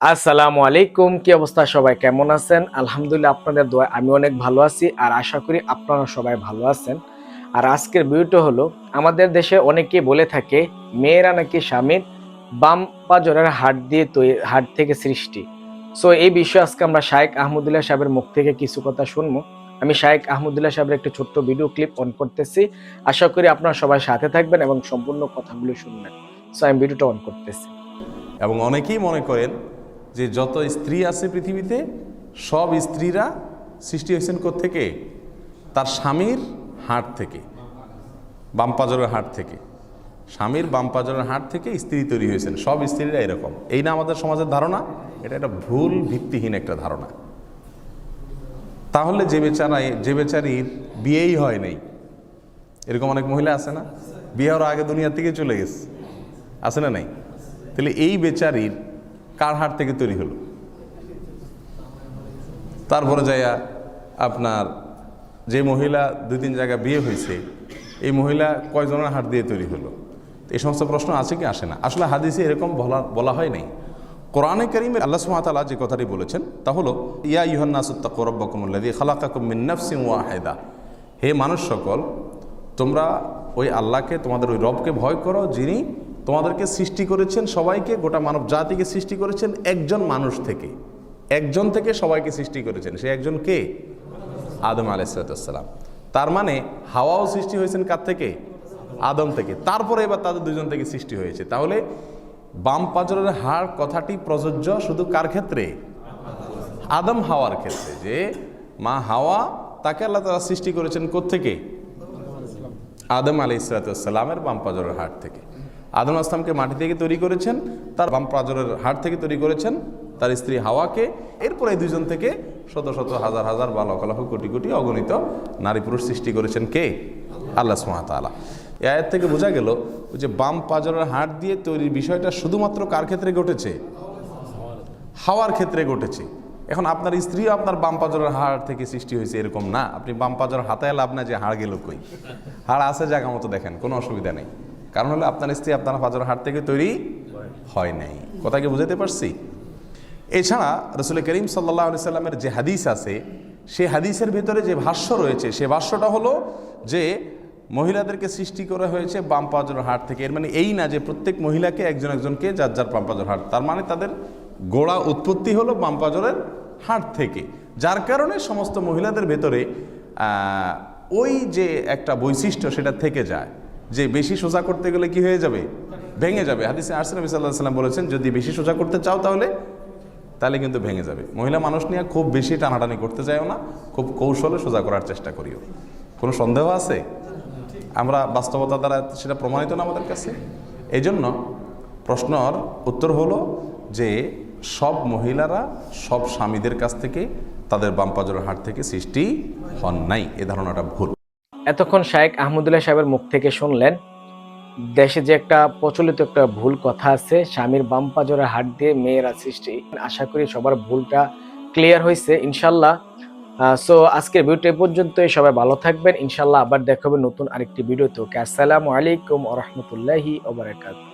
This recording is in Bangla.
আসসালামু আলাইকুম কি অবস্থা সবাই? কেমন আছেন? আলহামদুলিল্লাহ আপনাদের দোয়া আমি অনেক ভালো আছি আর আশা করি আপনারা সবাই ভালো আছেন। আর আজকের ভিডিওটা হলো, আমাদের দেশে অনেকে বলে থাকে, মেয়েরা নাকি স্বামীর বাম পাজরের হাট দিয়ে তৈরি, হাট থেকে সৃষ্টি। সো এই বিষয়ে আজকে আমরা শায়েক আহমদুল্লাহ সাহেবের মুখ থেকে কিছু কথা শুনব। আমি শায়েক আহমদুল্লাহ সাহেবের একটি ছোট্ট ভিডিও ক্লিপ অন করতেছি। আশা করি আপনারা সবাই সাথে থাকবেন এবং সম্পূর্ণ কথাগুলো শুনবেন। সো আমি ভিডিওটা অন করতেছি। এবং অনেকেই মনে করেন যে যত স্ত্রী আছে পৃথিবীতে, সব স্ত্রীরা সৃষ্টি হয়েছেন থেকে তার স্বামীর হাট থেকে বামপাজরের হাট থেকে। স্বামীর বামপাজরের হাট থেকে স্ত্রী তৈরি হয়েছেন, সব স্ত্রীরা এরকম। এই না আমাদের সমাজের ধারণা, এটা একটা ভুল ভিত্তিহীন একটা ধারণা। তাহলে যে বেচারায় যে বেচারির বিয়েই হয় নাই, এরকম অনেক মহিলা আছে না? বিয়ে হওয়ার আগে দুনিয়া থেকে চলে গেছে, আছে না নাই? তাহলে এই বেচারির কার হাট থেকে তৈরি হলো? তারপরে যাইয়া আপনার যে মহিলা দুই তিন জায়গায় বিয়ে হয়েছে, এই মহিলা কয়জনের হাট দিয়ে তৈরি হলো? এই সমস্ত প্রশ্ন আছে কি আসে না? আসলে হাদিসে এরকম বলা বলা হয় নাই। কোরআনে করিমে আল্লাহ সুমাতালা যে কথাটি বলেছেন, তা হলো, ইয়া ইহন্নাসুত্তা করব্বাকুমুল্লাদি খালাকাকুম মিন্নাফসিম ওয়াহেদা। হে মানুষ সকল, তোমরা ওই আল্লাহকে, তোমাদের ওই রবকে ভয় করো যিনি তোমাদেরকে সৃষ্টি করেছেন সবাইকে, গোটা মানব জাতিকে সৃষ্টি করেছেন একজন মানুষ থেকে। একজন থেকে সবাইকে সৃষ্টি করেছেন। সে একজন কে? আদম আলাইসালাম তার মানে হাওয়াও সৃষ্টি হয়েছেন কার থেকে? আদম থেকে। তারপরে এবার তাদের দুজন থেকে সৃষ্টি হয়েছে। তাহলে বাম পাজরের হাড় কথাটি প্রযোজ্য শুধু কার ক্ষেত্রে? আদম হাওয়ার ক্ষেত্রে যে মা হাওয়া, তাকে আল্লাহ তারা সৃষ্টি করেছেন কোত্থেকে? আদম আলি ইসরাতামের বাম পাজরের হাট থেকে। আদম আসলামকে মাটি থেকে তৈরি করেছেন, তার বাম পাজরের হাট থেকে তৈরি করেছেন, তার স্ত্রী হাওয়াকে, এরপরে দুজন থেকে শত শত হাজার হাজার বা লক্ষ লক্ষ কোটি কোটি অগণিত নারী পুরুষ সৃষ্টি করেছেন কে? আল্লাহ সুমাতালা এ আয়ের থেকে বোঝা গেল যে বাম পাজরের হাট দিয়ে তৈরির বিষয়টা শুধুমাত্র কার ক্ষেত্রে ঘটেছে? হাওয়ার ক্ষেত্রে ঘটেছে। এখন আপনার স্ত্রীও আপনার বাম পাজরের হাড় থেকে সৃষ্টি হয়েছে এরকম না। আপনি বাম পাজর হাতায় লাভ না যে হাড় গেল কই? হাড় আছে জায়গা মতো দেখেন, কোনো অসুবিধা নেই। কারণ হলো আপনার স্ত্রী আপনার পাজর হাট থেকে তৈরি হয় নাই। কথা কি বুঝাতে পারছি? এছাড়া রসুল করিম সাল্লাহ সাল্লামের যে হাদিস আছে সে হাদিসের ভেতরে যে ভাষ্য রয়েছে, সে ভাষ্যটা হলো যে মহিলাদেরকে সৃষ্টি করা হয়েছে বাম পাজর হাট থেকে। এর মানে এই না যে প্রত্যেক মহিলাকে একজন একজনকে যার যার বাম হাট। তার মানে তাদের গোড়া উৎপত্তি হলো বাম পাজরের হাট থেকে। যার কারণে সমস্ত মহিলাদের ভেতরে ওই যে একটা বৈশিষ্ট্য সেটা থেকে যায়। যে বেশি সোজা করতে গেলে কি হয়ে যাবে? ভেঙে যাবে। হাদিসে আরসালাম সাল্লাহ সাল্লাম বলেছেন, যদি বেশি সোজা করতে চাও তাহলে তাহলে কিন্তু ভেঙে যাবে। মহিলা মানুষ নিয়ে খুব বেশি টানাটানি করতে চাইও না, খুব কৌশলে সোজা করার চেষ্টা করিও। কোনো সন্দেহ আছে? আমরা বাস্তবতা দ্বারা সেটা প্রমাণিত না আমাদের কাছে? এই জন্য প্রশ্নর উত্তর হলো যে, সব মহিলারা সব স্বামীদের কাছ থেকে তাদের বামপাজরের হাট থেকে সৃষ্টি হন নাই। এ ধারণাটা ভুল। এতক্ষণ শায়েক আহমদুল্লাহ সাহেবের মুখ থেকে শুনলেন, দেশে যে একটা প্রচলিত একটা ভুল কথা আছে, স্বামীর বাম পাজরে হাট দিয়ে মেয়েরা সৃষ্টি, আশা করি সবার ভুলটা ক্লিয়ার হয়েছে, ইনশাল্লাহ। সো আজকের ভিডিওটা পর্যন্তই, সবাই ভালো থাকবেন, ইনশাল্লাহ আবার দেখাবে নতুন আরেকটি ভিডিও তোকে আসসালামু আলাইকুম ওরহমতুল্লাহি ওবরাকাতুহ